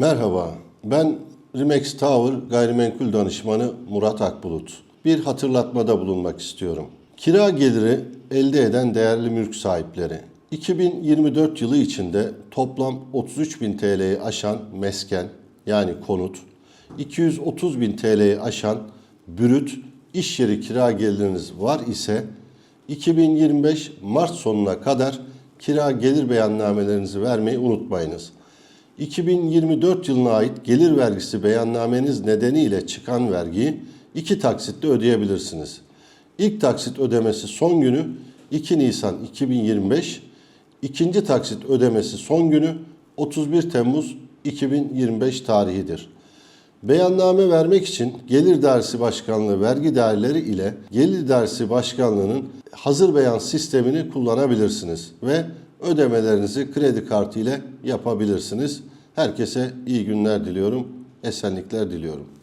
Merhaba, ben Rimex Tower gayrimenkul danışmanı Murat Akbulut. Bir hatırlatmada bulunmak istiyorum. Kira geliri elde eden değerli mülk sahipleri. 2024 yılı içinde toplam 33 bin TL'yi aşan mesken yani konut, 230 bin TL'yi aşan brüt iş yeri kira geliriniz var ise 2025 Mart sonuna kadar kira gelir beyannamelerinizi vermeyi unutmayınız. 2024 yılına ait gelir vergisi beyannameniz nedeniyle çıkan vergiyi iki taksitle ödeyebilirsiniz. İlk taksit ödemesi son günü 2 Nisan 2025, ikinci taksit ödemesi son günü 31 Temmuz 2025 tarihidir. Beyanname vermek için Gelir Dairesi Başkanlığı vergi daireleri ile Gelir Dairesi Başkanlığı'nın hazır beyan sistemini kullanabilirsiniz ve ödemelerinizi kredi kartı ile yapabilirsiniz. Herkese iyi günler diliyorum, esenlikler diliyorum.